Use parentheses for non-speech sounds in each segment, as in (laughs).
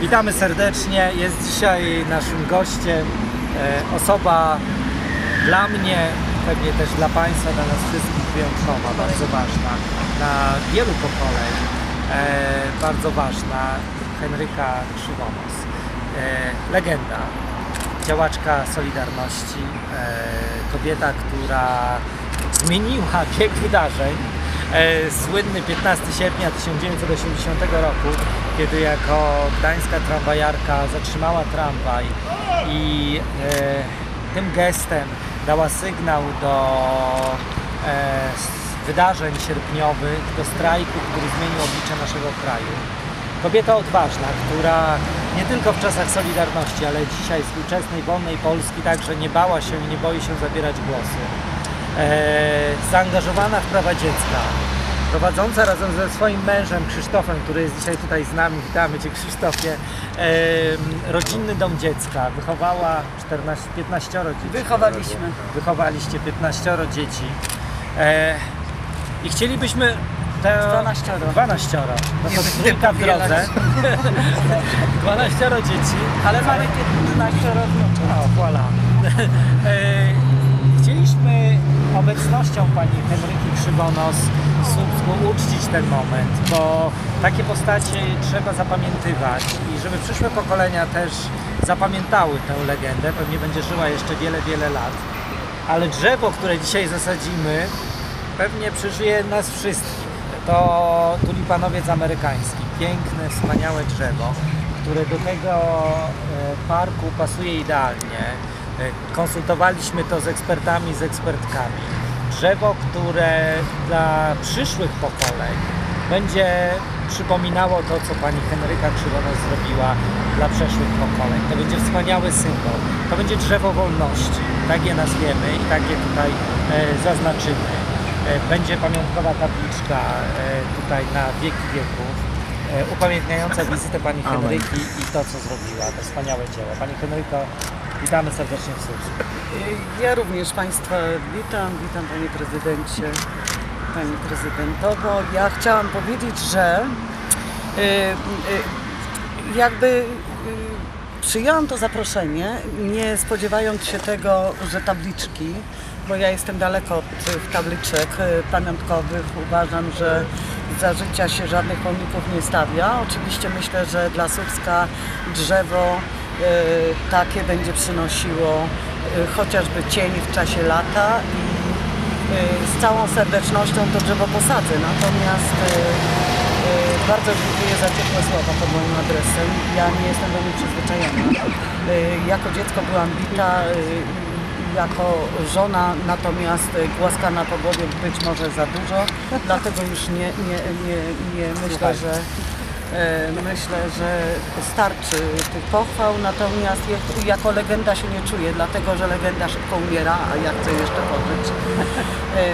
Witamy serdecznie. Jest dzisiaj naszym gościem e, osoba dla mnie, pewnie też dla Państwa, dla nas wszystkich wyjątkowa, bardzo ważna, dla wielu pokoleń e, bardzo ważna, Henryka Krzywonos. E, legenda, działaczka Solidarności, e, kobieta, która zmieniła (laughs) bieg wydarzeń. E, Słynny 15 sierpnia 1980 roku, kiedy jako gdańska tramwajarka zatrzymała tramwaj i e, tym gestem dała sygnał do wydarzeń sierpniowych, do strajku, który zmienił oblicze naszego kraju. Kobieta odważna, która nie tylko w czasach Solidarności, ale dzisiaj współczesnej, wolnej Polski także nie bała się i nie boi się zabierać głosu. E, zaangażowana w prawa dziecka, prowadząca razem ze swoim mężem Krzysztofem, który jest dzisiaj tutaj z nami, witamy Cię Krzysztofie, e, rodzinny dom dziecka, wychowała 14, 15 dzieci. Wychowaliśmy. Wychowaliście 15 dzieci. E, I chcielibyśmy te 12. 12. No to trójka w drodze. 12 (laughs) dzieci. Ale mamy 15 rodzin. O, voilà. (laughs) Chcieliśmy obecnością pani Henryki Krzywonos uczcić ten moment, bo takie postacie trzeba zapamiętywać i żeby przyszłe pokolenia też zapamiętały tę legendę, pewnie będzie żyła jeszcze wiele, wiele lat. Ale drzewo, które dzisiaj zasadzimy, pewnie przeżyje nas wszystkich. To tulipanowiec amerykański, piękne, wspaniałe drzewo, które do tego e, parku pasuje idealnie. E, Konsultowaliśmy to z ekspertami, z ekspertkami. Drzewo, które dla przyszłych pokoleń będzie przypominało to, co pani Henryka Krzywonos zrobiła dla przeszłych pokoleń. To będzie wspaniały symbol. To będzie drzewo wolności. Tak je nazwiemy i tak je tutaj e, zaznaczymy. E, Będzie pamiątkowa tabliczka e, tutaj na wieki wieków, e, upamiętniająca wizytę pani Henryki i to, co zrobiła, to wspaniałe dzieło. Pani Henryko, witamy serdecznie w Słupsku. Ja również Państwa witam, witam Panie Prezydencie, Pani Prezydentowo. Ja chciałam powiedzieć, że jakby przyjęłam to zaproszenie, nie spodziewając się tego, że tabliczki, bo ja jestem daleko od tych tabliczek y, pamiątkowych, uważam, że za życia się żadnych pomników nie stawia. Oczywiście myślę, że dla Słupska drzewo y, takie będzie przynosiło y, chociażby cień w czasie lata i z całą serdecznością to drzewo posadzę. Natomiast bardzo dziękuję za ciepłe słowa pod moim adresem. Ja nie jestem do nich przyzwyczajona. Jako dziecko byłam bita, jako żona, natomiast głaskana po głowie być może za dużo, dlatego już nie, nie, nie, nie myślę, że E, Myślę, że starczy tych pochwał, natomiast jak- jako legenda się nie czuję, dlatego że legenda szybko umiera, a ja chcę jeszcze pożyć. E,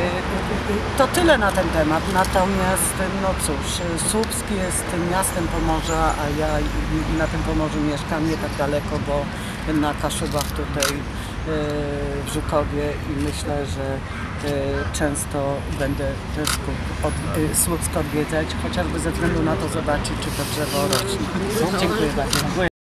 To tyle na ten temat, natomiast no cóż, Słupsk jest miastem Pomorza, a ja na tym Pomorzu mieszkam nie tak daleko, bo na Kaszubach tutaj w Żukowie i myślę, że e, często będę też e, Słupsk odwiedzać, chociażby ze względu na to zobaczyć, czy to drzewo rośnie. Dziękuję bardzo.